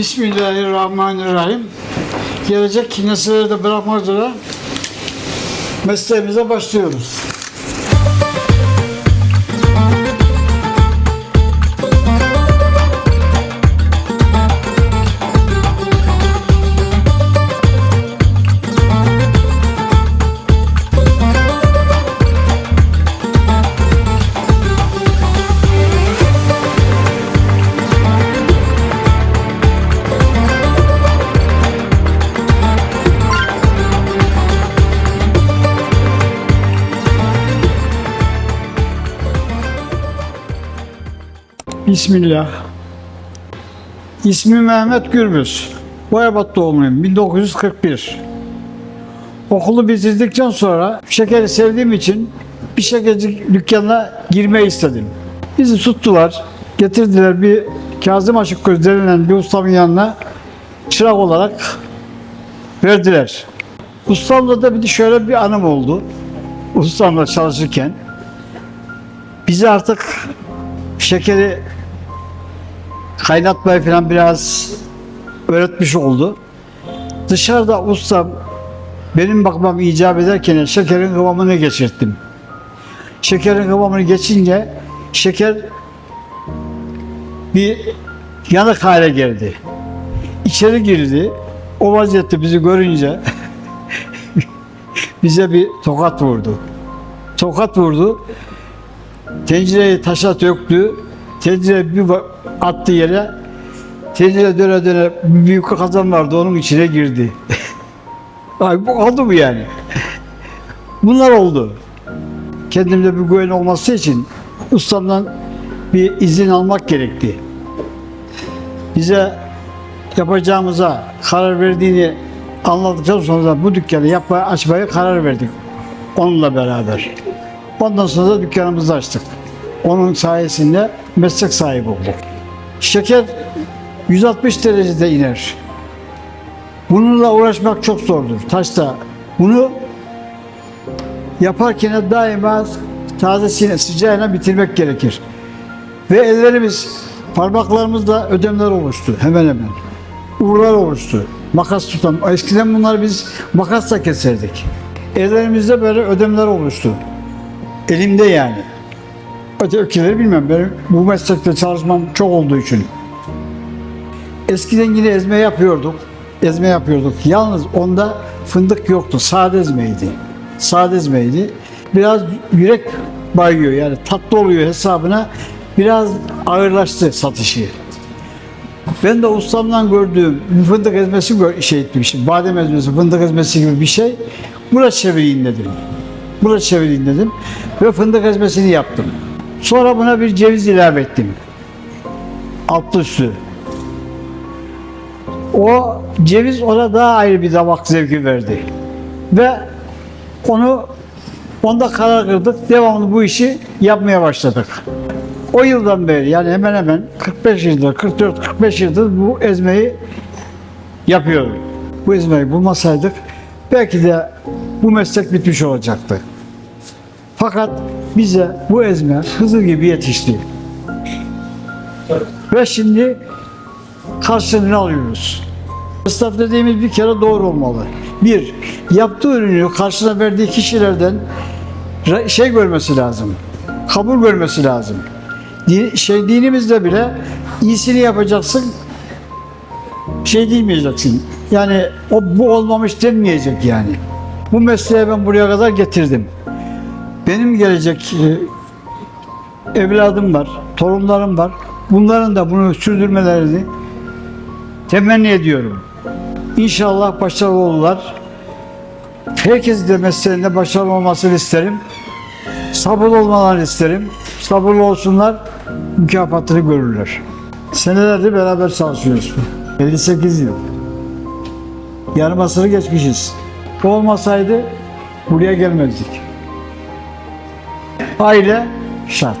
Bismillahirrahmanirrahim. Gelecek nesillere de bırakmak üzere mesleğimize başlıyoruz. Bismillah. İsmim Mehmet Gürbüz. Boyabat doğumluyum. 1941. Okulu bitirdikten sonra şekeri sevdiğim için bir şekerci dükkanına girmeyi istedim. Bizi tuttular. Getirdiler bir Kazım Aşıkgöz denilen bir ustamın yanına çırak olarak verdiler. Ustamla da bir şöyle bir anım oldu. Ustamla çalışırken bizi artık şekeri kaynatmayı falan biraz öğretmiş oldu. Dışarıda ustam benim bakmam icap ederken şekerin kıvamını geçirttim. Şekerin kıvamını geçince şeker bir yanık hale geldi. İçeri girdi. O vaziyette bizi görünce bize bir tokat vurdu. Tokat vurdu. Tencereyi taşa döktü. Tencere bir attı yere. Tencere döne döne bir büyük kazan vardı onun içine girdi. Ay bu oldu mu yani? Bunlar oldu. Kendimde bir güven olması için ustamdan bir izin almak gerekti. Bize yapacağımıza karar verdiğini anladıktan sonra bu dükkanı yapmaya, açmaya karar verdik. Onunla beraber. Ondan sonra da dükkanımızı açtık. Onun sayesinde meslek sahibi olduk. Şeker 160 derecede iner. Bununla uğraşmak çok zordur. Taşta. Bunu yaparken daima tazesine, sıcağına bitirmek gerekir. Ve ellerimiz, parmaklarımızda ödemler oluştu hemen hemen. Uğurlar oluştu. Makas tutan. Eskiden bunları biz makasla keserdik. Ellerimizde böyle ödemler oluştu. Elimde yani. Ötekileri bilmem. Benim bu meslekte çalışmam çok olduğu için. Eskiden yine ezme yapıyorduk. Ezme yapıyorduk. Yalnız onda fındık yoktu. Sade ezmeydi. Sade ezmeydi. Biraz yürek bayıyor yani tatlı oluyor hesabına. Biraz ağırlaştı satışı. Ben de ustamdan gördüğüm fındık ezmesi şey etmişim. Badem ezmesi, fındık ezmesi gibi bir şey. Buna çevireyim dedim. Buna çevireyim dedim. Ve fındık ezmesini yaptım. Sonra buna bir ceviz ilave ettim. Altlı üstü. O ceviz ona daha ayrı bir damak zevki verdi. Ve onu onda karar kırdık. Devamlı bu işi yapmaya başladık. O yıldan beri yani hemen hemen 45 yıldır, 44-45 yıldır bu ezmeyi yapıyorum. Bu ezmeyi bulmasaydık belki de bu meslek bitmiş olacaktı. Fakat bize bu ezme hızır gibi yetişti. Ve şimdi karşılığını alıyoruz. Esnaf dediğimiz bir kere doğru olmalı. Bir, yaptığı ürünü karşına verdiği kişilerden şey görmesi lazım. Kabul görmesi lazım. Din, şey dinimizde bile iyisini yapacaksın, şey diyemeyeceksin. Yani o bu olmamış denmeyecek yani. Bu mesleği ben buraya kadar getirdim. Benim gelecek e, evladım var, torunlarım var. Bunların da bunu sürdürmelerini temenni ediyorum. İnşallah başarılı olurlar. Herkes de mesleğinde başarılı olmasını isterim. Sabırlı olmalarını isterim. Sabırlı olsunlar, mükafatını görürler. Senelerdir beraber çalışıyoruz. 58 yıl. Yarım asırı geçmişiz. O olmasaydı buraya gelmezdik. Aile şart.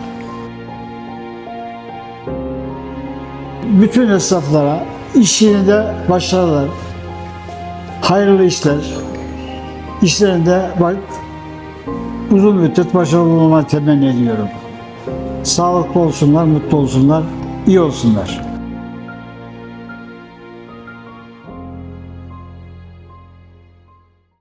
Bütün esnaflara iş yerinde başarılar, hayırlı işler, işlerinde uzun müddet başarılı olmayı temenni ediyorum. Sağlıklı olsunlar, mutlu olsunlar, iyi olsunlar.